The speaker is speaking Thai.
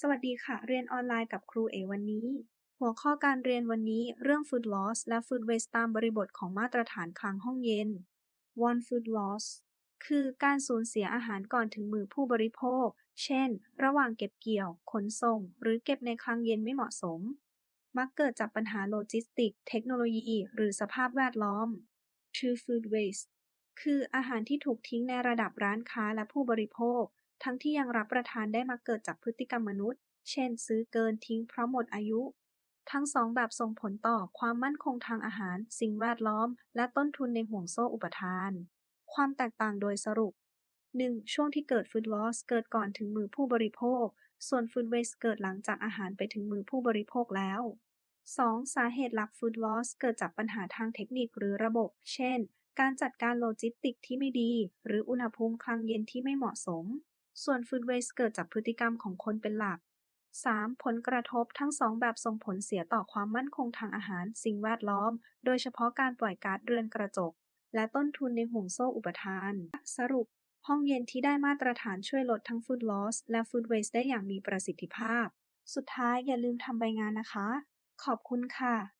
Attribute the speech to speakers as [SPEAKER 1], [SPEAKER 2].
[SPEAKER 1] สวัสดีค่ะ เรียนออนไลน์กับครูเอวันนี้ หัวข้อการเรียนวันนี้เรื่อง Food Loss และ Food Waste ตามบริบทของมาตรฐานคลังห้องเย็น One Food Loss คือการสูญเสียอาหารก่อนถึงมือผู้บริโภค เช่น ระหว่างเก็บเกี่ยว ขนส่ง หรือเก็บในคลังเย็นไม่เหมาะสม มักเกิดจากปัญหาโลจิสติกส์เทคโนโลยี หรือสภาพแวดล้อม Two Food Waste คืออาหารที่ถูกทิ้งในระดับร้านค้าและผู้บริโภค ทั้งที่ยังรับประทานได้มาเกิดจากพฤติกรรมมนุษย์ เช่น ซื้อเกินทิ้งเพราะหมดอายุ ทั้งสองแบบส่งผลต่อความมั่นคงทางอาหาร สิ่งแวดล้อม และต้นทุนในห่วงโซ่อุปทาน ความแตกต่างโดยสรุป 1. ช่วงที่เกิด Food Loss เกิดก่อนถึงมือผู้บริโภค ส่วน Food Waste เกิดหลังจากอาหารไปถึงมือผู้บริโภคแล้ว 2. สาเหตุหลัก Food Loss เกิดจากปัญหาทางเทคนิคหรือระบบ เช่น การจัดการโลจิสติกที่ไม่ดี หรืออุณหภูมิคลังเย็นที่ไม่เหมาะสม ส่วน Food Waste เกิดจากพฤติกรรมของคนเป็นหลัก 3. ผลกระทบทั้งสองแบบส่งผลเสียต่อความมั่นคงทางอาหาร สิ่งแวดล้อม โดยเฉพาะการปล่อยก๊าซเรือนกระจก และต้นทุนในห่วงโซ่อุปทาน สรุป ห้องเย็นที่ได้มาตรฐานช่วยลดทั้ง Food Loss และ Food Waste ได้อย่างมีประสิทธิภาพ สุดท้ายอย่าลืมทำใบงานนะคะ ขอบคุณค่ะ